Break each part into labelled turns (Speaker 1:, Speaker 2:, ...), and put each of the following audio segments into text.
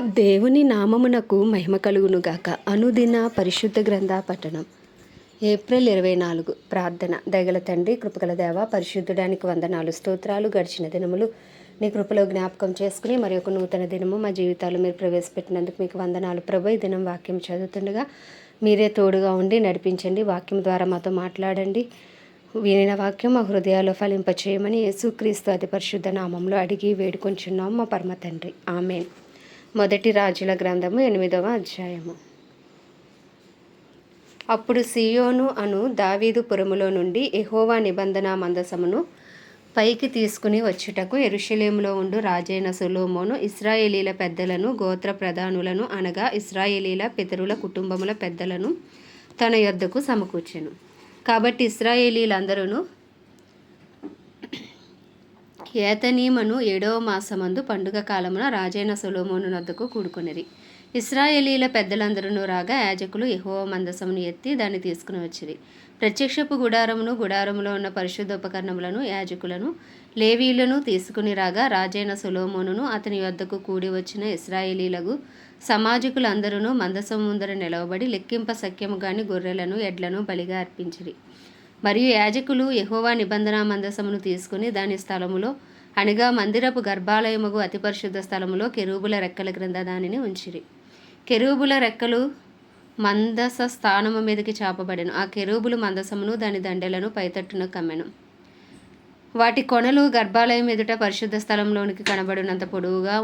Speaker 1: దేవుని నామమునకు మహిమ కలుగునుగాక. అనుదిన పరిశుద్ధ గ్రంథ పఠనం. ఏప్రిల్ ఇరవై నాలుగు ప్రార్థన. దగల తండ్రి కృపగల దేవ పరిశుద్ధుడానికి వందనాలు స్తోత్రాలు గడిచిన దినములు నీ కృపలో జ్ఞాపకం చేసుకుని మరి ఒక నూతన దినము మా జీవితాలు మీరు ప్రవేశపెట్టినందుకు మీకు వందనాలు. ప్రభు ఈ దినం వాక్యం చదువుతుండగా మీరే తోడుగా ఉండి నడిపించండి. వాక్యం ద్వారా మాతో మాట్లాడండి. వినిన వాక్యం మా హృదయాల్లో ఫలింపచేయమని యేసుక్రీస్తు అతి పరిశుద్ధ నామంలో అడిగి వేడుకొంచున్నాం మా పరమ తండ్రి. ఆమెన్. మొదటి రాజుల గ్రంథము ఎనిమిదవ అధ్యాయము. అప్పుడు సియోను అను దావీదు పురములో నుండి ఎహోవా నిబంధన మందసమును పైకి తీసుకుని వచ్చుటకు ఎరుషలేములో ఉండు రాజైన సులోమోను ఇస్రాయేలీల పెద్దలను గోత్ర ప్రధానులను అనగా ఇస్రాయేలీల పితరుల కుటుంబముల పెద్దలను తన యొద్దకు సమకూర్చెను. కాబట్టి ఇస్రాయేలీలందరూ ఏతనీమను ఏడవ మాసమందు పండుగ కాలమున రాజైన సొలోమోను నద్దకు కూడుకొనిరి. ఇస్రాయేలీల పెద్దలందరూ రాగా యాజకులు యెహోవా మందసమును ఎత్తి దాన్ని తీసుకుని వచ్చిరి. ప్రత్యక్షపు గుడారమును గుడారములో ఉన్న పరిశుద్ధ ఉపకరణములను యాజకులను లేవీలను తీసుకుని రాగా రాజైన సొలోమోనును అతని వద్దకు కూడి వచ్చిన ఇస్రాయేలీలకు సమాజకులందరూ మందసం ముందర నిలవబడి లెక్కింప సఖ్యము గాని గొర్రెలను ఎడ్లను బలిగా అర్పించిరి. మరియు యాజకులు యహోవా నిబంధన మందసమును తీసుకుని దాని స్థలములో అనగా మందిరపు గర్భాలయముగు అతి పరిశుద్ధ స్థలములో కెరూబుల రెక్కల క్రింద దానిని ఉంచిరి. కెరూబుల రెక్కలు మందస స్థానము మీదకి చాపబడెను. ఆ కెరూబులు మందసమును దాని దండెలను పైతట్టున కమ్మెను. వాటి కొనలు గర్భాలయం ఎదుట పరిశుద్ధ స్థలంలోనికి కనబడినంత పొడవుగా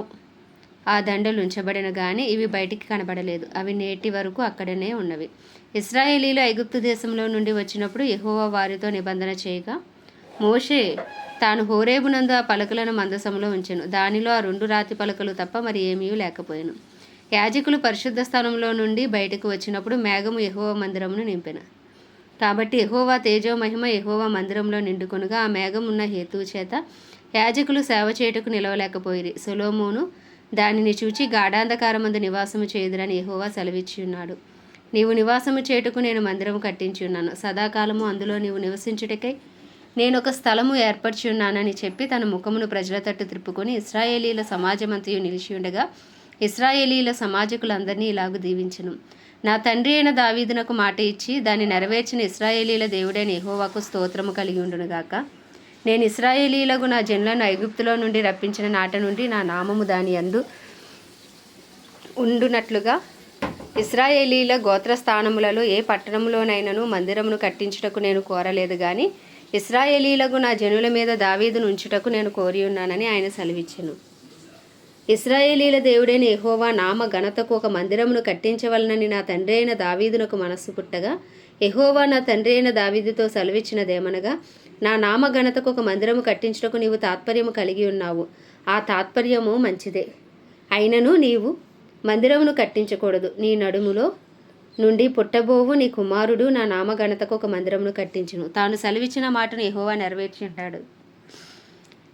Speaker 1: ఆ దండలు ఉంచబడిన కానీ ఇవి బయటికి కనబడలేదు. అవి నేటి వరకు అక్కడనే ఉన్నవి. ఇస్రాయేలీలు ఐగుప్తు దేశంలో నుండి వచ్చినప్పుడు ఎహోవా వారితో నిబంధన చేయగా మోషే తాను హోరేబునందు ఆ పలకలను మందసంలో ఉంచెను. దానిలో ఆ రెండు రాతి పలకలు తప్ప మరి ఏమీ లేకపోయాను. యాజకులు పరిశుద్ధ స్థానంలో నుండి బయటకు వచ్చినప్పుడు మేఘము ఎహోవా మందిరమును నింపిన. కాబట్టి ఎహోవా తేజో మహిమ ఎహోవా మందిరంలో నిండుకొనుగా ఆ మేఘం ఉన్న హేతువు చేత యాజకులు సేవ చేయుటకు నిలవలేకపోయిరి. సొలోమోను దానిని చూచి గాఢాంధకారమందు నివాసము చేయుదురని ఎహోవా సెలవిచ్చి ఉన్నాడు నీవు నివాసము చేయుటకు నేను మందిరము కట్టించి ఉన్నాను సదాకాలము అందులో నీవు నివసించుటకై నేను ఒక స్థలము ఏర్పరచి ఉన్నానని చెప్పి తన ముఖమును ప్రజల తట్టు త్రిప్పుకొని ఇస్రాయేలీల సమాజమంతయు నిలిచి ఉండగా ఇస్రాయేలీల సమాజకులందరినీ ఇలాగు దీవించను. నా తండ్రి అయిన దావీదునకు మాట ఇచ్చి దాన్ని నెరవేర్చిన ఇస్రాయేలీల దేవుడైన ఎహోవాకు స్తోత్రము కలిగి ఉండునుగాక. నేను ఇస్రాయేలీలకు నా జనులను ఐగుప్తులో నుండి రప్పించిన నాట నుండి నా నామము దాని అందు ఉండునట్లుగా ఇస్రాయేలీల గోత్రస్థానములలో ఏ పట్టణంలోనైనను మందిరమును కట్టించుటకు నేను కోరలేదు కానీ ఇస్రాయేలీలకు నా జనుల మీద దావీదును ఉంచుటకు నేను కోరి ఉన్నానని ఆయన సెలవిచ్చెను. ఇస్రాయేలీల దేవుడైన ఎహోవా నామ ఘనతకు ఒక మందిరమును కట్టించవలనని నా తండ్రి అయిన దావీదునకు మనస్సు పుట్టగా ఎహోవా నా తండ్రి అయిన దావీదుతో సెలవిచ్చినదేమనగా నా నామఘనతకు ఒక మందిరము కట్టించుటకు నీవు తాత్పర్యము కలిగి ఉన్నావు. ఆ తాత్పర్యము మంచిదే. అయినను నీవు మందిరమును కట్టించకూడదు. నీ నడుములో నుండి పుట్టబోవు నీ కుమారుడు నా నామఘనతకు ఒక మందిరమును కట్టించును. తాను సెలవిచ్చిన మాటను ఎహోవా నెరవేర్చి ఉంటాడు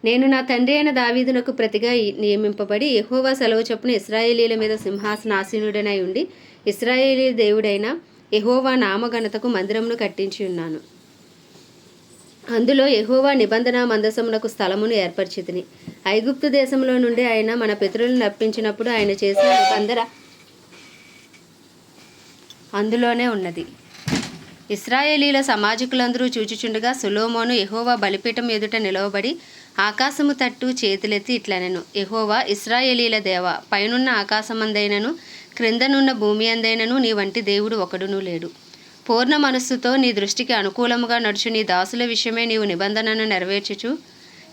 Speaker 1: నేను నా తండ్రి అయిన దావీదునకు ప్రతిగా నియమింపబడి ఎహోవా సెలవు చొప్పున ఇస్రాయేలీల మీద సింహాసనాసీనుడనై ఉండి ఇస్రాయేలీ దేవుడైన ఎహోవా నామఘనతకు మందిరమును కట్టించి ఉన్నాను. అందులో ఎహోవా నిబంధన మందసమునకు స్థలమును ఏర్పరిచితిని. ఐగుప్తు దేశంలో నుండి ఆయన మన పితరులను నప్పించినప్పుడు ఆయన చేసిన నిబంధన అందులోనే ఉన్నది. ఇస్రాయేలీల సమాజకులందరూ చూచుచుండగా సులోమోను ఎహోవా బలిపీఠం ఎదుట నిలవబడి ఆకాశము తట్టు చేతులెత్తి ఇట్లనెను. ఎహోవా ఇస్రాయేలీల దేవ పైనున్న ఆకాశమందైనను క్రిందనున్న భూమి అందైనను నీ వంటి దేవుడు ఒకడునూ లేడు. పూర్ణ మనస్సుతో నీ దృష్టికి అనుకూలముగా నడుచు నీ దాసుల విషయమే నీవు నిబంధనను నెరవేర్చుచు.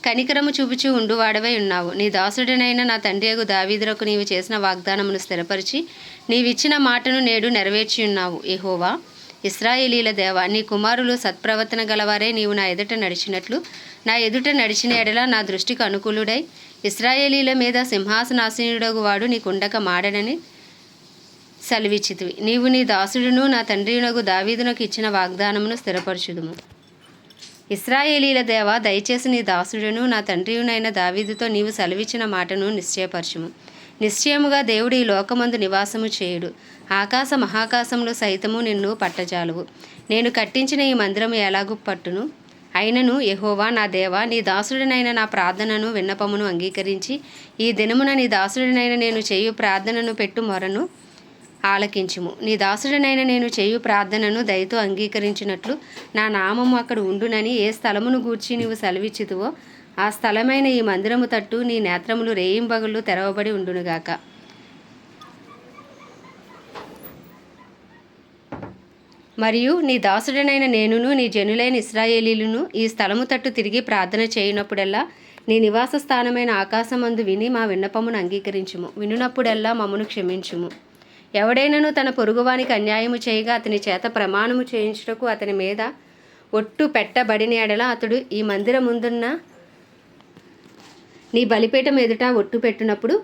Speaker 1: కనికరము చూపుచు ఉండువాడవై ఉన్నావు. నీ దాసుడనైన నా తండ్రి అగు దావీదులకు నీవు చేసిన వాగ్దానమును స్థిరపరిచి నీవిచ్చిన మాటను నేడు నెరవేర్చి ఉన్నావు. ఏహోవా ఇస్రాయేలీల దేవ నీ కుమారులు సత్ప్రవర్తన గలవారే నీవు నా ఎదుట నడిచినట్లు. నా ఎదుట నడిచిన ఎడల నా దృష్టికి అనుకూలుడై ఇస్రాయేలీల మీద సింహాసనాసీనుడగు వాడు నీకుండక మాడనని సెలవిచ్చితివి. నీవు నీ దాసుడును నా తండ్రినగు దావీదునకు ఇచ్చిన వాగ్దానమును స్థిరపరచుదుము. ఇస్రాయేలీల దేవ దయచేసి నీ దాసుడును నా తండ్రియునైన దావీదుతో నీవు సెలవిచ్చిన మాటను నిశ్చయపరచుము. నిశ్చయముగా దేవుడు ఈ లోకమందు నివాసము చేయుడు. ఆకాశ మహాకాశములు సైతము నిన్ను పట్టజాలువు. నేను కట్టించిన ఈ మందిరము ఎలాగు పట్టును? అయినను యహోవా నా దేవా నీ దాసుడినైన నా ప్రార్థనను విన్నపమును అంగీకరించి ఈ దినమున నీ దాసుడినైన నేను చేయు ప్రార్థనను పెట్టు మొరను ఆలకించుము. నీ దాసుడనైన నేను చేయు ప్రార్థనను దయతో అంగీకరించినట్లు నా నామము అక్కడ ఉండునని ఏ స్థలమును గూర్చి నీవు సెలవిచ్చితువో ఆ స్థలమైన ఈ మందిరము తట్టు నీ నేత్రములు రేయింబగళ్ళు తెరవబడి ఉండునుగాక. మరియు నీ దాసుడనైన నేనును నీ జనులైన ఇస్రాయేలీలను ఈ స్థలము తట్టు తిరిగి ప్రార్థన చేయనప్పుడల్లా నీ నివాస స్థానమైన ఆకాశమందు విని మా విన్నపమును అంగీకరించుము. వినునప్పుడల్లా మమ్మను క్షమించుము. ఎవడైనను తన పొరుగువానికి అన్యాయము చేయగా అతని చేత ప్రమాణము చేయించుటకు అతని మీద ఒట్టు పెట్టబడిన ఎడల అతడు ఈ మందిరం ముందున్న నీ బలిపీఠం ఎదుట ఒట్టు పెట్టినప్పుడు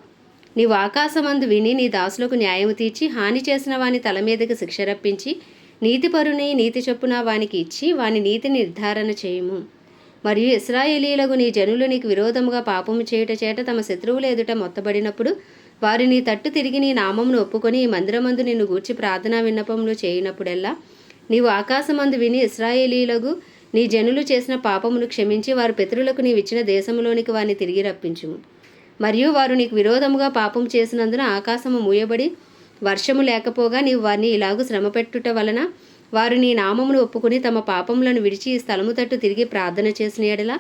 Speaker 1: నీవు ఆకాశమందు విని నీ దాసులకు న్యాయము తీర్చి హాని చేసిన వాని తల మీదకి శిక్ష రప్పించి నీతిపరుని నీతి చొప్పున వానికి ఇచ్చి వాని నీతి నిర్ధారణ చేయము. మరియు ఇస్రాయేలీలకు నీ జనులు నీకు విరోధముగా పాపము చేయుట చేత తమ శత్రువులు ఎదుట మొత్తబడినప్పుడు వారు నీ తట్టు తిరిగి నీ నామమును ఒప్పుకొని ఈ మందిరమందు నిన్ను గూర్చి ప్రార్థనా విన్నపములు చేయనప్పుడెల్లా నీవు ఆకాశమందు విని ఇస్రాయేలీలకు నీ జనులు చేసిన పాపమును క్షమించి వారు పితరులకు నీవిచ్చిన దేశంలోనికి వారిని తిరిగి రప్పించుము. మరియు వారు నీకు విరోధముగా పాపం చేసినందున ఆకాశము మూయబడి వర్షము లేకపోగా నీవు వారిని ఇలాగూ శ్రమపెట్టుట వలన వారు నీ నామమును ఒప్పుకుని తమ పాపములను విడిచి ఈ స్థలము తట్టు తిరిగి ప్రార్థన చేసిన ఎడల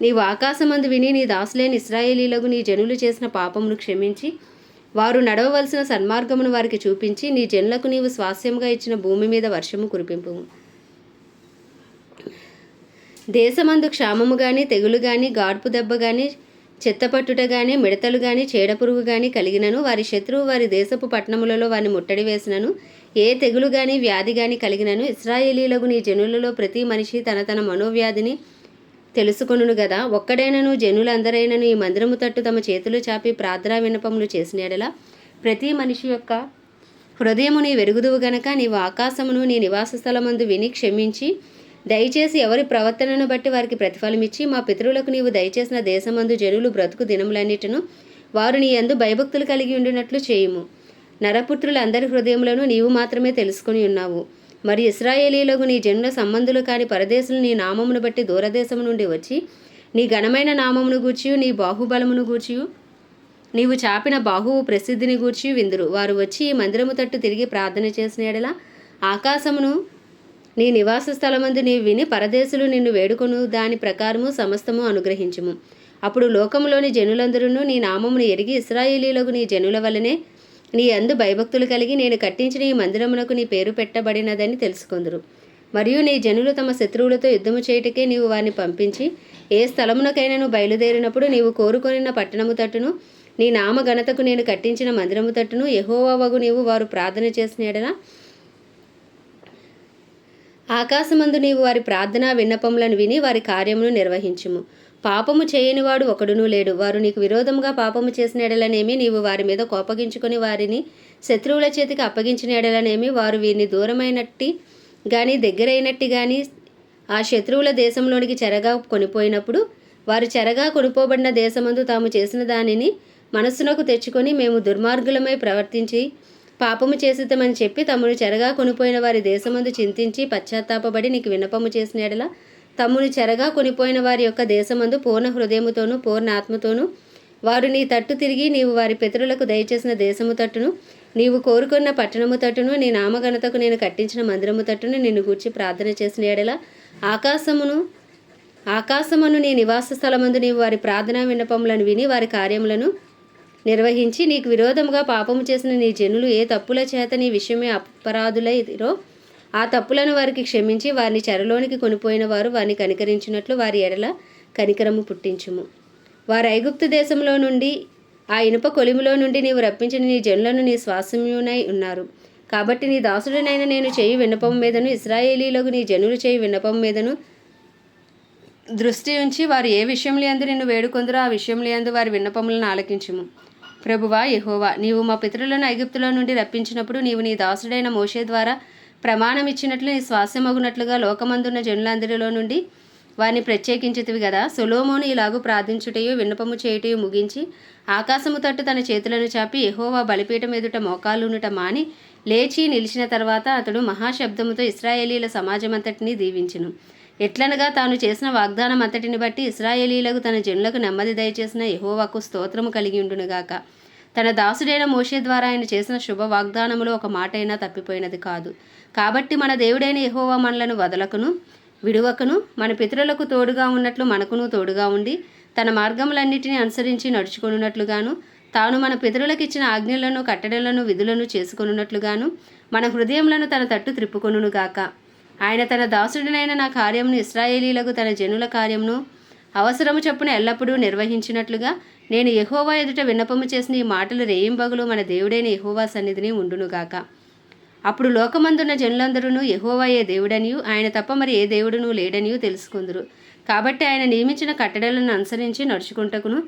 Speaker 1: నీవు ఆకాశమందు విని నీ దాసులేని ఇస్రాయేలీలకు నీ జనులు చేసిన పాపమును క్షమించి వారు నడవవలసిన సన్మార్గమును వారికి చూపించి నీ జన్లకు నీవు స్వాస్యముగా ఇచ్చిన భూమి మీద వర్షము కురిపింపు. దేశమందు క్షామము గాని తెగులు గాని గాడ్పు దెబ్బ గాని చెత్తపట్టుట గాని మిడతలు గాని చీడపురుగు గాని కలిగినను. వారి శత్రువు వారి దేశపు పట్టణములలో వారిని ముట్టడి వేసినను. ఏ తెగులు గాని వ్యాధి గాని కలిగినను. ఇస్రాయేలీలకు నీ జనులలో ప్రతి మనిషి తన తన మనోవ్యాధిని తెలుసుకొనును గదా. ఒక్కడైనను జనులందరైనను ఈ మందిరము తట్టు తమ చేతులు చాపి ప్రార్థనా వినపములు చేసిన ప్రతి మనిషి యొక్క హృదయము నీ వెరుగుదువు గనక నీవు ఆకాశమును నీ నివాస స్థలమందు విని క్షమించి దయచేసి ఎవరి ప్రవర్తనను బట్టి వారికి ప్రతిఫలమిచ్చి మా పితరులకు నీవు దయచేసిన దేశమందు జనులు బ్రతుకు దినములన్నిటిను వారు నీ అందు భయభక్తులు కలిగి ఉండినట్లు చేయుము. నరపుత్రులందరి హృదయములను నీవు మాత్రమే తెలుసుకొని ఉన్నావు. మరి ఇస్రాయేలీలకు నీ జన్మ సంబంధులు కాని పరదేశులు నీ నామమును బట్టి దూరదేశము నుండి వచ్చి నీ ఘనమైన నామమును గూర్చి నీ బాహుబలమును గూర్చి నీవు చాపిన బాహువు ప్రసిద్ధిని గూర్చి విందురు. వారు వచ్చి ఈ మందిరము తట్టు తిరిగి ప్రార్థన చేసిన ఎడల ఆకాశమును నీ నివాస స్థలమందు నీవు విని పరదేశులు నిన్ను వేడుకొను. దాని ప్రకారము సమస్తము అనుగ్రహించుము. అప్పుడు లోకములోని జనులందరూ నీ నామమును ఎరిగి ఇస్రాయేలీలకు నీ జనుల వలనే నీ అందు భయభక్తులు కలిగి నేను కట్టించిన ఈ మందిరమునకు నీ పేరు పెట్టబడినదని తెలుసుకుందరు. మరియు నీ జనులు తమ శత్రువులతో యుద్ధము చేయుటకే నీవు వారిని పంపించి ఏ స్థలమునకైనా నువ్వు బయలుదేరినప్పుడు నీవు కోరుకొనిన పట్టణము తట్టును నీ నామ ఘనతకు నేను కట్టించిన మందిరము తట్టును యహోవగు నీవు వారు ప్రార్థన చేసిన ఆకాశమందు నీవు వారి ప్రార్థనా విన్నపములను విని వారి కార్యమును నిర్వహించుము. పాపము చేయనివాడు ఒకడునూ లేడు. వారు నీకు విరోధముగా పాపము చేసిన ఎడలనేమి నీవు వారి మీద కోపగించుకొని వారిని శత్రువుల చేతికి అప్పగించిన ఎడలనేమి వారు వీరిని దూరమైనట్టి కానీ దగ్గరైనట్టి కానీ ఆ శత్రువుల దేశంలోనికి చెరగా కొనిపోయినప్పుడు వారు చెరగా కొనుపోబడిన దేశమందు తాము చేసిన దానిని మనస్సునకు తెచ్చుకొని మేము దుర్మార్గులమై ప్రవర్తించి పాపము చేసిద్దామని చెప్పి తమను చెరగా కొనిపోయిన వారి దేశమందు చింతించి పశ్చాత్తాపబడి నీకు విన్నపము చేసిన ఎడల తమ్మును చెరగా కొనిపోయిన వారి యొక్క దేశమందు పూర్ణ హృదయముతోనూ పూర్ణ ఆత్మతోనూ వారు నీ తట్టు తిరిగి నీవు వారి పితరులకు దయచేసిన దేశము తట్టును నీవు కోరుకున్న పట్టణము తట్టును నీ నామఘనతకు నేను కట్టించిన మందిరము తట్టును నిన్ను గూర్చి ప్రార్థన చేసిన ఎడల ఆకాశమును ఆకాశమును నీ నివాస స్థలమందు నీవు వారి ప్రార్థనా విన్నపములను విని వారి కార్యములను నిర్వహించి నీకు విరోధముగా పాపము చేసిన నీ జనులు ఏ తప్పుల చేత నీ విషయమే అపరాధులైరో ఆ తప్పులను వారికి క్షమించి వారిని చెరలోనికి కొనిపోయిన వారు వారిని కనికరించినట్లు వారి ఎడల కనికరము పుట్టించుము. వారు ఐగుప్తు దేశంలో నుండి ఆ ఇనుప కొలిమిలో నుండి నీవు రప్పించిన నీ జనులను నీ స్వాసమ్యునై ఉన్నారు. కాబట్టి నీ దాసుడినైన నేను చేయి విన్నపం మీదను ఇస్రాయేలీలకు నీ జనులు చేయి విన్నపం మీదను దృష్టి ఉంచి వారు ఏ విషయంలో ఎందు నిన్ను వేడుకొందరో ఆ విషయంలో ఎందు వారి విన్నపములను ఆలకించుము. ప్రభువా యహోవా నీవు మా పితరులను ఐగుప్తులో నుండి రప్పించినప్పుడు నీవు నీ దాసుడైన మోషే ద్వారా ప్రమాణం ఇచ్చినట్లు నీ శ్వాసమగునట్లుగా లోకమందున్న జనులందరిలో నుండి వారిని ప్రత్యేకించితివి కదా సొలోమోను ఇలాగూ ప్రార్థించుటయు విన్నపము చేయుటయు ముగించి ఆకాశము తట్టు తన చేతులను చాపి ఎహోవా బలిపీఠం ఎదుట మోకాలునుట మాని లేచి నిలిచిన తర్వాత అతడు మహాశబ్దముతో ఇస్రాయేలీల సమాజమంతటినీ దీవించును. ఎట్లనగా తాను చేసిన వాగ్దానం అంతటిని బట్టి ఇస్రాయేలీలకు తన జనులకు నెమ్మది దయచేసిన ఎహోవాకు స్తోత్రము కలిగి ఉండునుగాక. తన దాసుడైన మోషే ద్వారా ఆయన చేసిన శుభ వాగ్దానములో ఒక మాటైనా తప్పిపోయినది కాదు. కాబట్టి మన దేవుడైన యహోవా మనలను వదలకును విడువకను మన పితరులకు తోడుగా ఉన్నట్లు మనకును తోడుగా ఉండి తన మార్గములన్నిటిని అనుసరించి నడుచుకున్నట్లుగాను తాను మన పితరులకు ఇచ్చిన ఆజ్ఞలను కట్టడలను విధులను చేసుకున్నట్లుగాను మన హృదయములను తన తట్టు త్రిప్పుకొనుగాక ఆయన తన దాసుడినైన నా కార్యమును ఇస్రాయేలీలకు తన జనుల కార్యమును అవసరము చొప్పున ఎల్లప్పుడూ నిర్వహించినట్లుగా నేను యహోవా ఎదుట విన్నపము చేసిన ఈ మాటలు రేయింబగులు మన దేవుడైన యహోవా సన్నిధిని ఉండునుగాక అప్పుడు లోకమందున్న జనులందరూ యహోవాయే దేవుడనియు ఆయన తప్ప మరి ఏ దేవుడును లేడనియూ తెలుసుకుందరు. కాబట్టి ఆయన నియమించిన కట్టడలను అనుసరించి నడుచుకుంటకును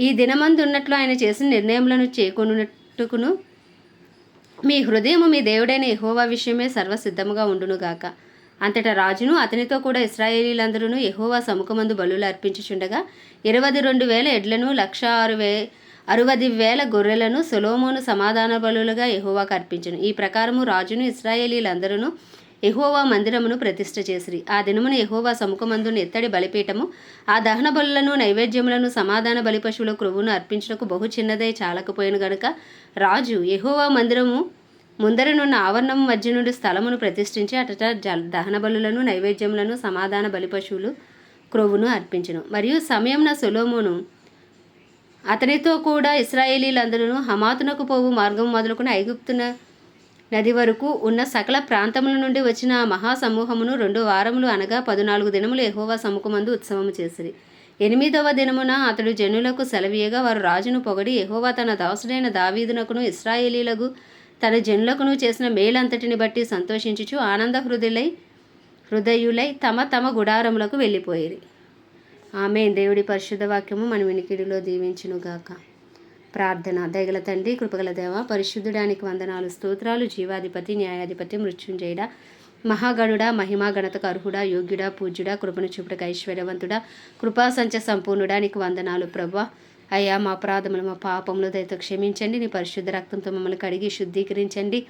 Speaker 1: ఈ దినమందు ఉన్నట్లు ఆయన చేసిన నిర్ణయములను చేకొనున్నట్టుకును. మీ హృదయము మీ దేవుడైన యహోవా విషయమే సర్వసిద్ధముగా ఉండునుగాక అంతటా రాజును అతనితో కూడా ఇస్రాయేలీలందరూ ఎహోవా సముఖమందు బలులు అర్పించుచుండగా ఇరవై రెండు వేల ఎడ్లను లక్ష ఆరు వే అరవది వేల గొర్రెలను సొలోమోను సమాధాన బలులుగా ఎహోవాకు అర్పించను. ఈ ప్రకారము రాజును ఇస్రాయేలీలందరూ ఎహోవా మందిరమును ప్రతిష్ఠ చేసిరి. ఆ దినమున ఎహోవా సముఖమందును ఎత్తడి బలిపీఠము ఆ దహన బలులను నైవేద్యములను సమాధాన బలి పశువుల క్రొవ్వును అర్పించుటకు బహు చిన్నదై చాలకపోయిన గనుక రాజు ఎహోవా మందిరము ముందరనున్న ఆవరణం మధ్య నుండి స్థలమును ప్రతిష్ఠించి అటట జ దహన బలులను నైవేద్యములను సమాధాన బలిపశువులు క్రొవ్వును అర్పించను. మరియు సమయంన సులోమును అతనితో కూడా ఇస్రాయేలీలందరూ హమాతునకు పోవు మార్గం మొదలుకుని ఐగుప్తున నది వరకు ఉన్న సకల ప్రాంతముల నుండి వచ్చిన ఆ మహాసమూహమును రెండు వారములు అనగా పదునాలుగు దినములు ఎహోవా సముఖమందు ఉత్సవము చేసిరి. ఎనిమిదవ దినమున అతడు జనులకు సెలవీయగా వారు రాజును పొగడి ఎహోవా తన దాసుడైన దావీదునకును ఇస్రాయేలీలకు తన జనులకును చేసిన మేలంతటిని బట్టి సంతోషించుచు ఆనంద హృదయులై హృదయులై తమ తమ గుడారములకు వెళ్ళిపోయేది. ఆమె దేవుడి పరిశుద్ధ వాక్యము మన వినికిడిలో దీవించునుగాక. ప్రార్థన. దయగల తండ్రి కృపగల దేవ పరిశుద్ధుడానికి వందనాలు స్తోత్రాలు జీవాధిపతి న్యాయాధిపతి మృత్యుంజయుడ మహాగణుడ మహిమా గణతకు అర్హుడా యోగ్యుడా పూజ్యుడా కృపను చూపుటకు ఐశ్వర్యవంతుడా కృపా సంచ సంపూర్ణుడా నీకు వందనాలు ప్రభా. అయ్యా మా అపరాధములు మా పాపములు దయతో క్షమించండి. నీ పరిశుద్ధ రక్తంతో మమ్మల్ని కడిగి శుద్ధీకరించండి.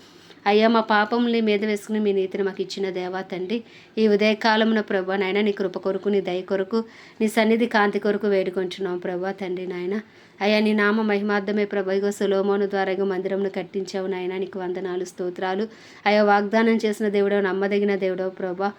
Speaker 1: అయ్యా మా పాపములు మీద వేసుకుని మీ నీతిని మాకు ఇచ్చిన దేవా తండ్రి ఈ ఉదయకాలమున ప్రభా నాయన నీ కృప కొరకు నీ దయ కొరకు నీ సన్నిధి కాంతి కొరకు వేడుకొంచున్నాం ప్రభా తండ్రి నాయన. అయ్యా నీ నామ మహిమార్థమే ప్రభుగో సులోమోను ద్వారా మందిరంను మందిరమును కట్టించావు నాయన నీకు వందనాలు స్తోత్రాలు. అయ్యా వాగ్దానం చేసిన దేవుడో నమ్మదగిన దేవుడో ప్రభా.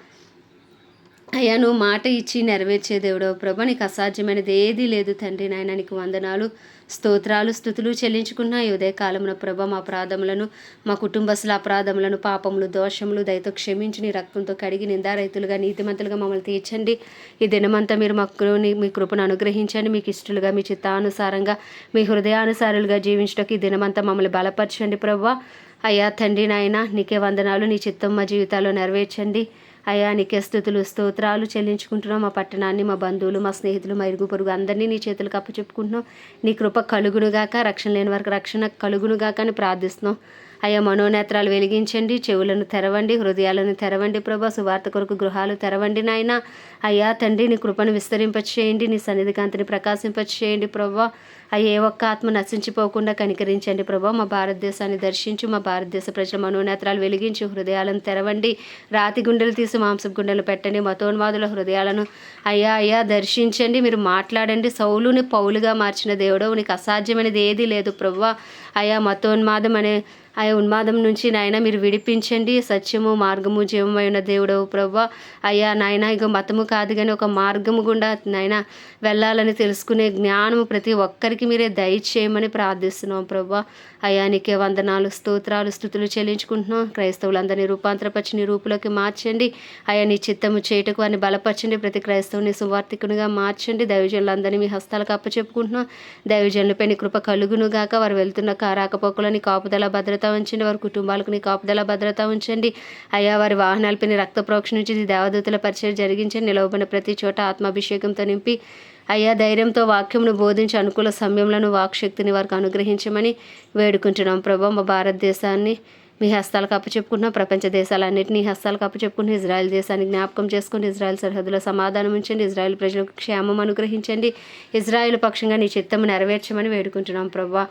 Speaker 1: అయ్యా నువ్వు మాట ఇచ్చి నెరవేర్చే దేవుడవు ప్రభా నీకు అసాధ్యమైనది ఏదీ లేదు తండ్రి నాయన నీకు వందనాలు స్తోత్రాలు స్థుతులు చెల్లించుకున్న ఉదయ కాలంలో ప్రభ మా అపరాధములను మా కుటుంబస్తుల అపరాధములను పాపములు దోషములు దయతో క్షమించి నీ రక్తంతో కడిగి నిందారైతులుగా నీతిమంతులుగా మమ్మల్ని తీర్చండి. ఈ దినమంతా మీరు మాకు మీ కృపను అనుగ్రహించండి. మీకు ఇష్టలుగా మీ చిత్తానుసారంగా మీ హృదయానుసారులుగా జీవించడానికి ఈ దినమంతా మమ్మల్ని బలపరచండి ప్రభా. అయ్యా తండ్రి నాయన నీకే వందనాలు నీ చిత్తం మా జీవితాల్లో నెరవేర్చండి. అయ్యా నీకే స్థుతులు స్తోత్రాలు చెల్లించుకుంటున్నాం. మా పట్టణాన్ని మా బంధువులు మా స్నేహితులు మా ఇరుగు పొరుగు అందరినీ నీ చేతులకు అప్పచెప్పుకుంటున్నాం. నీ కృప కలుగునుగాక రక్షణ లేని వారికి రక్షణ కలుగునుగాక అని ప్రార్థిస్తున్నాం. అయ్యా మనోనేత్రాలు వెలిగించండి చెవులను తెరవండి హృదయాలను తెరవండి ప్రభా సువార్త కొరకు గృహాలు తెరవండి నాయన. అయ్యా తండ్రి నీ కృపను విస్తరింపచేయండి నీ సన్నిధి కాంతిని ప్రకాశింపచేయండి ప్రభా. అయ్యే ఏ ఒక్క ఆత్మ నశించిపోకుండా కనికరించండి ప్రభా. మా భారతదేశాన్ని దర్శించు మా భారతదేశ ప్రజల మనోనేత్రాలు వెలిగించి. హృదయాలను తెరవండి. రాతి గుండెలు తీసి మాంసపు గుండెలు పెట్టండి. మతోన్మాదుల హృదయాలను అయ్యా అయ్యా దర్శించండి. మీరు మాట్లాడండి. సౌలుని పౌలుగా మార్చిన దేవుడవు. నీకు అసాధ్యమైనది ఏదీ లేదు ప్రభా. అయ్యా మతోన్మాదం అనే ఆ ఉన్మాదం నుంచి నాయన మీరు విడిపించండి. సత్యము మార్గము జీవమైన దేవుడవు ప్రభా. అయ్యా నాయన ఇక మతము కాదు కానీ ఒక మార్గము గుండా నాయన వెళ్ళాలని తెలుసుకునే జ్ఞానము ప్రతి ఒక్కరికి మీరే దయచేయమని ప్రార్థిస్తున్నాం ప్రభా. అయానికే వందనాలు స్తోత్రాలు స్థుతులు చెల్లించుకుంటున్నాం. క్రైస్తవులందరినీ రూపాంతరపరిచి నీ రూపులోకి మార్చండి. అయా నీ చిత్తము చేయటకు అని బలపరచండి. ప్రతి క్రైస్తవుని సువార్థికునిగా మార్చండి. దైవజనులందరినీ మీ హస్తాలకు అప్పచెప్పుకుంటున్నాం దైవజనులపై నీ కృప కలుగునుగాక. వారు వెళ్తున్న కారాకపోకలని కాపుదల భద్రత ఉంచండి. వారి కుటుంబాలకు నీ కాపుదల భద్రత ఉంచండి. అయ్యా వారి వాహనాలపై రక్త ప్రోక్ష నుంచి దేవదూతల పరిచయం జరిగించండి. నిలవబడిన ప్రతి చోట ఆత్మాభిషేకంతో నింపి అయ్యా ధైర్యంతో వాక్యంను బోధించి అనుకూల సమయంలో వాక్శక్తిని వారికి అనుగ్రహించమని వేడుకుంటున్నాం. ప్రభా మా భారతదేశాన్ని మీ హస్తాలకు అప్పచెప్పుకుంటున్నాం ప్రపంచ దేశాలన్నింటినీ హస్తాలకు అప్పచెప్పుకుని ఇజ్రాయెల్ దేశాన్ని జ్ఞాపకం చేసుకుని ఇజ్రాయెల్ సరిహద్దులో సమాధానం ఉంచండి. ఇజ్రాయెల్ ప్రజలకు క్షేమం అనుగ్రహించండి. ఇజ్రాయెల్ పక్షంగా నీ చిత్తము నెరవేర్చమని వేడుకుంటున్నాం. ప్రభా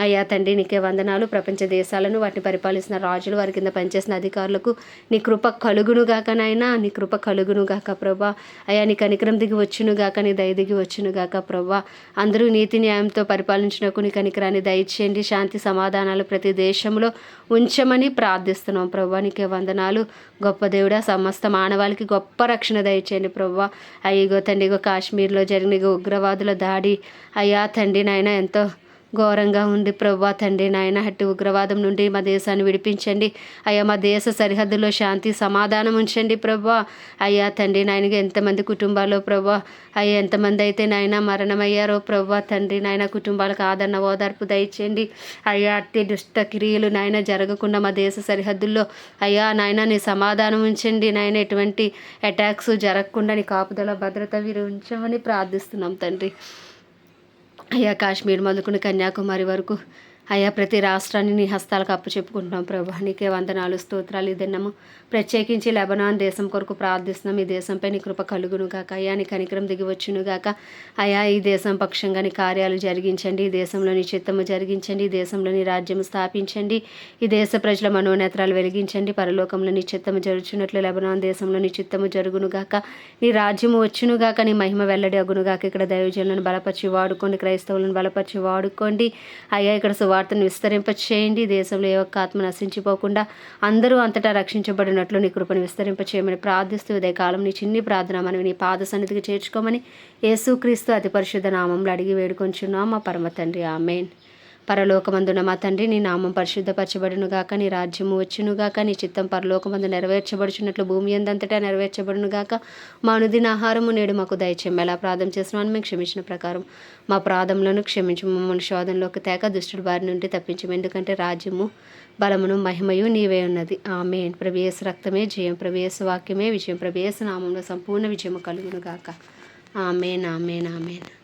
Speaker 1: అయ్యా తండ్రి నీకే వందనాలు. ప్రపంచ దేశాలను వాటిని పరిపాలిస్తున్న రాజులు వారి కింద పనిచేసిన అధికారులకు నీ కృప కలుగును గాక నాయనా. నీ కృప కలుగును గాక ప్రభా. అయ్యా నీ కనికరం దిగి వచ్చునుగాక నీ దయ దిగి వచ్చునుగాక ప్రభా. అందరూ నీతి న్యాయంతో పరిపాలించినకు నీ కనికరాన్ని దయచేయండి. శాంతి సమాధానాలు ప్రతి దేశంలో ఉంచమని ప్రార్థిస్తున్నాం ప్రభా. నీకే వందనాలు. గొప్ప దేవుడా సమస్త మానవాళికి గొప్ప రక్షణ దయచేయండి ప్రభా. అయ్యగో తండ్రిగో కాశ్మీర్లో జరిగిన ఉగ్రవాదుల దాడి. అయ్యా తండ్రి నాయన ఎంతో ఘోరంగా ఉంది. ప్రభా తండ్రి నాయన హట్టి ఉగ్రవాదం నుండి మా దేశాన్ని విడిపించండి. అయ్యా మా దేశ సరిహద్దులో శాంతి సమాధానం ఉంచండి ప్రభా. అయ్యా తండ్రి నాయనగా ఎంతమంది కుటుంబాల్లో ప్రభా అయ్యా ఎంతమంది అయితే నాయన మరణమయ్యారో ప్రభా తండ్రి నాయన కుటుంబాలకు ఆదరణ ఓదార్పు దయచేయండి. అయ్యా అట్టి దుష్ట క్రియలు నాయన జరగకుండా మా దేశ సరిహద్దుల్లో అయ్యా నాయన నీ సమాధానం ఉంచండి. నాయన ఎటువంటి అటాక్స్ జరగకుండా నీ కాపుదల భద్రత వీరు ఉంచమని ప్రార్థిస్తున్నాం తండ్రి. అయ్యా కాశ్మీర్ మొదలుకుని కన్యాకుమారి వరకు అయ్యా ప్రతి రాష్ట్రాన్ని నీ హస్తాలకు అప్పచెప్పుకుంటున్నాం ప్రభా. నీకే వందనాలు స్తోత్రాలు దిన్నము ప్రత్యేకించి లెబనాన్ దేశం కొరకు ప్రార్థిస్తున్నాం. ఈ దేశంపై నీ కృప కలుగును గాక. అయ్యా నీ కనికరం దిగివచ్చును గాక. అయ్యా ఈ దేశం పక్షంగా నీ కార్యాలు జరిగించండి. ఈ దేశంలో నీ చిత్తము జరిగించండి. ఈ దేశంలో నీ రాజ్యం స్థాపించండి. ఈ దేశ ప్రజల మనోనేత్రాలు వెలిగించండి. పరలోకంలో నీ చిత్తము జరుగుచున్నట్లు లెబనాన్ దేశంలో నీ చిత్తము జరుగును గాక. నీ రాజ్యము వచ్చును గాక. నీ మహిమ వెల్లడి అగును గాక. ఇక్కడ దైవజనులను బలపరిచి వాడుకోండి. క్రైస్తవులను బలపరిచి వాడుకోండి. అయ్యా ఇక్కడ సువా సువార్తను విస్తరింపచేయండి. దేశంలో ఏ ఒక్క ఆత్మ నశించిపోకుండా అందరూ అంతటా రక్షించబడినట్లు నీ కృపను విస్తరింపచేయమని ప్రార్థిస్తూ ఉదయకాలం నీ చిన్ని ప్రార్థన మనవి నీ పాద సన్నిధికి చేర్చుకోమని యేసుక్రీస్తు అతి పరిశుద్ధ నామంలో అడిగి వేడుకొంచున్నాం. మా పరమ తండ్రి. ఆమెన్. పరలోకమందున మా తండ్రి నీ నామం పరిశుద్ధపరచబడునుగాక నీ రాజ్యము వచ్చునుగాక నీ చిత్తం పరలోకమందు నెరవేర్చబడుచున్నట్లు భూమి ఎందంతటా నెరవేర్చబడునుగాక. మా అనుదిన ఆహారము నేడు మాకు దయచేయం ఎలా ప్రార్థన చేస్తున్నాను మేము క్షమించిన ప్రకారం మా ప్రాధంలను క్షమించు మమ్మల్ని శోధనలోకి తేక దుష్టుడు బారి నుండి తప్పించము. ఎందుకంటే రాజ్యము బలమును మహిమయు నీవే ఉన్నది. ఆమె ప్రభేసు రక్తమే జయం. ప్రభేసు వాక్యమే విజయం. ప్రభేసు నామంలో సంపూర్ణ విజయము కలుగును గాక ఆమెన్ ఆమెన్ ఆమెన్.